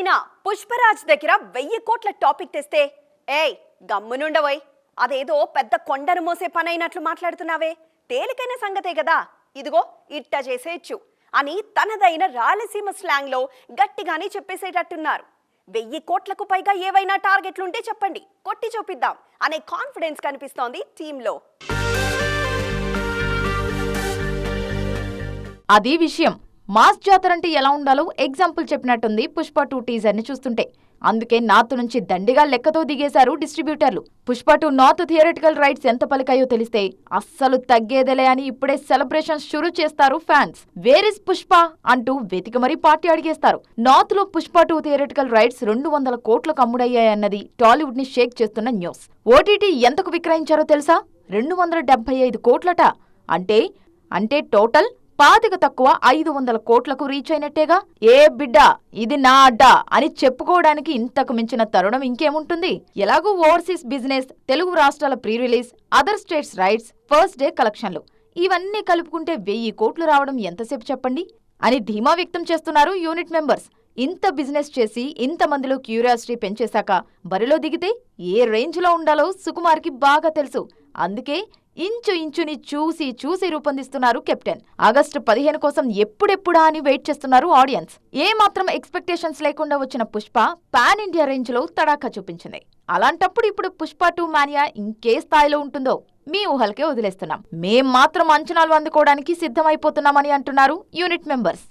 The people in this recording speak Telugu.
పుష్పరాజ్ దగ్గర వెయ్యి కోట్ల టాపిక్ తెస్తే ఏయ్ గమ్మునుండవోయ్ అదేదో పెద్ద కొండను మోసే పనైనట్లు మాట్లాడుతున్నావే. తేలికైన సంగతే కదా ఇదిగో ఇట్ట చేసేయచ్చు అని తనదైన రాయలసీమ స్లాంగ్లో గట్టిగానే చెప్పేసేటట్టున్నారు. వెయ్యి కోట్లకు పైగా ఏవైనా టార్గెట్లుంటే చెప్పండి. కొట్టి చూపిద్దాం అనే కాన్ఫిడెన్స్ కనిపిస్తోంది టీంలో. అది విషయం. మాస్ జాతర అంటే ఎలా ఉండాలో ఎగ్జాంపుల్ చెప్పినట్టుంది పుష్ప టూ టీజర్ని చూస్తుంటే. అందుకే నార్త్ నుంచి దండిగా లెక్కతో దిగేశారు డిస్ట్రిబ్యూటర్లు. Pushpa two north theatrical rights ఎంత పలికాయో తెలిస్తే అస్సలు తగ్గేదేలే అని ఇప్పుడే సెలబ్రేషన్స్ షురూ చేస్తారు ఫ్యాన్స్. వేరిస్ పుష్ప అంటూ వెతికి మరీ పార్టీ అడిగేస్తారు. నార్త్లో పుష్ప టూ థియరటికల్ రైట్స్ రెండు వందల కోట్లకు అమ్ముడయ్యాయన్నది టాలీవుడ్ని షేక్ చేస్తున్న న్యూస్. ఓటీటీ ఎంతకు విక్రయించారో తెలుసా? రెండు వందల డెబ్బై ఐదు కోట్లట. అంటే అంటే టోటల్ పాతిక తక్కువ ఐదు వందల కోట్లకు రీచ్ అయినట్టేగా? ఏ బిడ్డ ఇది నా అడ్డా అని చెప్పుకోవడానికి ఇంతకు మించిన తరుణం ఇంకేముంటుంది? ఎలాగూ ఓవర్సీస్ బిజినెస్ తెలుగు రాష్ట్రాల pre release other states rights first day కలెక్షన్లు ఇవన్నీ కలుపుకుంటే వెయ్యి కోట్లు రావడం ఎంతసేపు చెప్పండి? అని ధీమా వ్యక్తం చేస్తున్నారు యూనిట్ మెంబర్స్. ఇంత బిజినెస్ చేసి ఇంతమందిలో క్యూరియాసిటీ పెంచేశాక బరిలో దిగితే ఏ రేంజ్లో ఉండాలో సుకుమార్కి బాగా తెలుసు. అందుకే ఇంచు ఇంచుని చూసి చూసి రూపొందిస్తున్నారు కెప్టెన్. ఆగస్టు పదిహేను కోసం ఎప్పుడెప్పుడా అని వెయిట్ చేస్తున్నారు ఆడియన్స్. ఏ మాత్రం ఎక్స్పెక్టేషన్స్ లేకుండా వచ్చిన పుష్ప పాన్ ఇండియా రేంజ్లో తడాఖా చూపించింది. అలాంటప్పుడు ఇప్పుడు పుష్ప టూ మానియా ఇంకే స్థాయిలో ఉంటుందో మీ ఊహలకే వదిలేస్తున్నాం. మేం మాత్రం అంచనాలు అందుకోవడానికి సిద్ధమైపోతున్నామని అంటున్నారు యూనిట్ మెంబర్స్.